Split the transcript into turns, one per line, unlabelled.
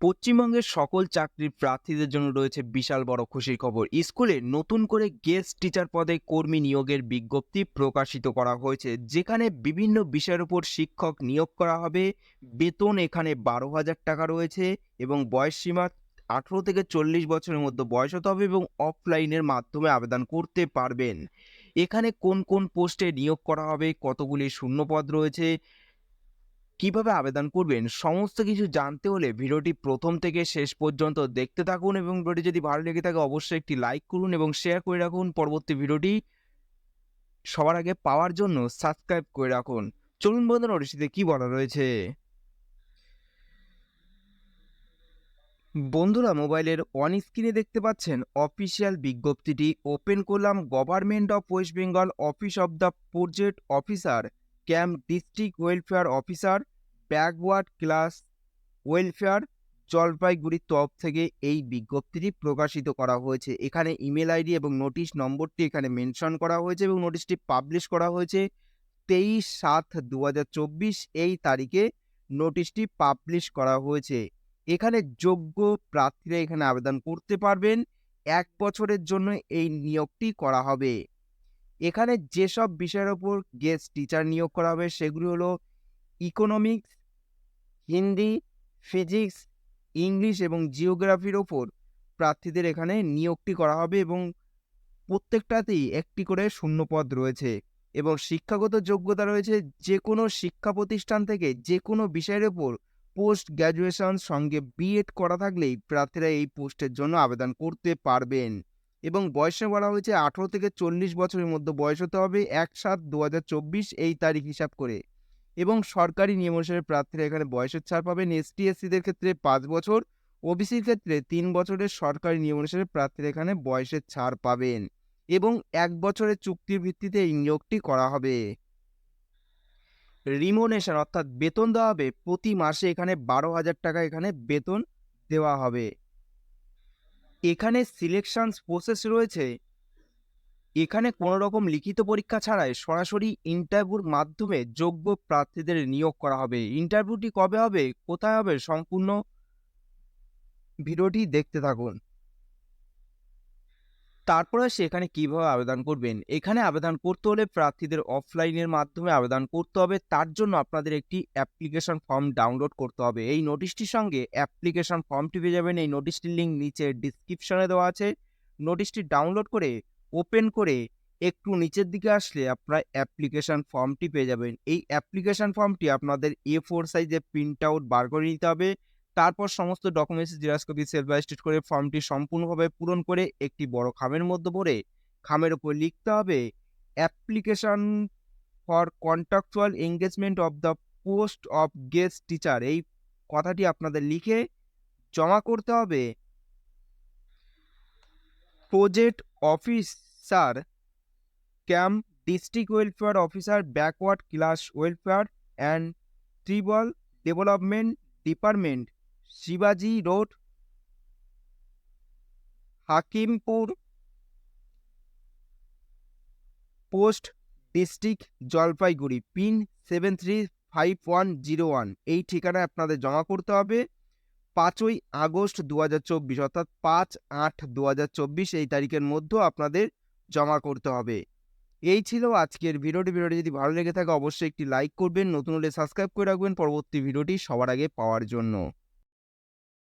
পশ্চিমবঙ্গের সকল চাকরির প্রার্থীদের জন্য রয়েছে বিশাল বড় খুশির খবর। স্কুলে নতুন করে গেস্ট টিচার পদে কর্মী নিয়োগের বিজ্ঞপ্তি প্রকাশিত করা হয়েছে, যেখানে বিভিন্ন বিষয়ের উপর শিক্ষক নিয়োগ করা হবে। বেতন এখানে বারো হাজার টাকা রয়েছে এবং বয়স সীমা আঠেরো থেকে চল্লিশ বছরের মধ্যে বয়স হতে হবে এবং অফলাইনের মাধ্যমে আবেদন করতে পারবেন। এখানে কোন কোন পোস্টে নিয়োগ করা হবে, কতগুলি শূন্যপদ রয়েছে কীভাবে আবেদন করবেন? সমস্ত কিছু জানতে হলে ভিডিওটি প্রথম থেকে শেষ পর্যন্ত দেখতে থাকুন এবং ভিডিওটি যদি ভালো লেগে থাকে অবশ্যই একটি লাইক করুন এবং শেয়ার করে রাখুন। পরবর্তী ভিডিওটি সবার আগে পাওয়ার জন্য সাবস্ক্রাইব করে রাখুন। চলুন বন্ধুরা নোটিশটিতে কি বলা রয়েছে? বন্ধুরা, মোবাইলের অন স্ক্রিনে দেখতে পাচ্ছেন অফিসিয়াল বিজ্ঞপ্তিটি। ওপেন করলাম government of West Bengal office of the project officer camp district welfare officer backward class, welfare জলপাইগুড়ির তরফ থেকে এই বিজ্ঞপ্তিটি প্রকাশিত করা হয়েছে। এখানে ইমেল আইডি এবং নোটিশ নম্বরটি এখানে মেনশন করা হয়েছে এবং নোটিশটি পাবলিশ করা হয়েছে। তেইশ সাত দু এই তারিখে নোটিশটি পাবলিশ করা হয়েছে। এখানে যোগ্য প্রার্থীরা এখানে আবেদন করতে পারবেন। এক বছরের জন্য এই নিয়োগটি করা হবে। এখানে যেসব বিষয়ের ওপর গেস্ট টিচার নিয়োগ করা হবে সেগুলি হলো ইকোনমিক্স হিন্দি, ফিজিক্স, ইংলিশ এবং জিওগ্রাফির ওপর প্রার্থীদের এখানে নিয়োগটি করা হবে এবং প্রত্যেকটাতেই একটি করে শূন্যপদ রয়েছে এবং শিক্ষাগত যোগ্যতা রয়েছে যে কোনো শিক্ষা প্রতিষ্ঠান থেকে যে কোনো বিষয়ের ওপর পোস্ট গ্র্যাজুয়েশন সঙ্গে বিএড করা থাকলেই প্রার্থীরা এই পোস্টের জন্য আবেদন করতে পারবেন এবং বয়সে বলা হয়েছে আঠেরো থেকে চল্লিশ বছরের মধ্যে বয়স হতে হবে এক সাত দু এই তারিখ হিসাব করে। এবং সরকারি নিয়ম অনুসারে প্রার্থীরা এখানে বয়সের ছাড় পাবেন। এসটি এসসিদের ক্ষেত্রে পাঁচ বছর, ওবিসির ক্ষেত্রে তিন বছরের সরকারি নিয়ম অনুসারে প্রার্থীরা এখানে বয়সের ছাড় পাবেন এবং এক বছরের চুক্তির ভিত্তিতে এই নিয়োগটি করা হবে। রিমোনেশন অর্থাৎ বেতন দেওয়া হবে। প্রতি মাসে এখানে বারো হাজার টাকা এখানে বেতন দেওয়া হবে। এখানে সিলেকশন প্রসেস রয়েছে। এখানে কোনো রকম লিখিত পরীক্ষা ছাড়াই সরাসরি ইন্টারভিউর মাধ্যমে যোগ্য প্রার্থীদের নিয়োগ করা হবে। ইন্টারভিউটি কবে হবে, কোথায় হবে সম্পূর্ণ ভিডিওটি দেখতে থাকুন। তারপরে সেখানে কীভাবে আবেদন করবেন। এখানে আবেদন করতে হলে প্রার্থীদের অফলাইনের মাধ্যমে আবেদন করতে হবে। তার জন্য আপনাদের একটি অ্যাপ্লিকেশন ফর্ম ডাউনলোড করতে হবে। এই নোটিশটির সঙ্গে অ্যাপ্লিকেশন ফর্মটি পেয়ে যাবেন। এই নোটিশটির লিঙ্ক নিচে ডিসক্রিপশনে দেওয়া আছে। নোটিশটি ডাউনলোড করে ওপেন করে একটু নিচের দিকে আসলে আপনারা অ্যাপ্লিকেশন ফর্মটি পেয়ে যাবেন। এই অ্যাপ্লিকেশান ফর্মটি আপনাদের এ ফোর সাইজে প্রিন্ট আউট বার করে নিতে হবে। তারপর সমস্ত documents xerox copy self attest করে ফর্মটি সম্পূর্ণভাবে পূরণ করে একটি বড় খামের মধ্যে ভরে খামের উপর লিখতে হবে application for contractual engagement of the post of guest teacher এই কথাটি আপনাদের লিখে জমা করতে হবে। Project officer camp, district welfare officer, backward class welfare and tribal development department, শিবাজি road, Hakimpur post district Jalpaiguri, pin seven three five one zero one. এই ঠিকানায় আপনাদের জমা করতে হবে। পাঁচই আগস্ট দু হাজার চব্বিশ, অর্থাৎ পাঁচ আট দু এই তারিখের মধ্যেও আপনাদের জমা করতে হবে। এই ছিল আজকের ভিডিওটি। ভিডিওটি যদি ভালো লেগে থাকে, অবশ্যই একটি লাইক করবেন। নতুন হলে সাবস্ক্রাইব করে রাখবেন। পরবর্তী ভিডিওটি সবার আগে পাওয়ার জন্য।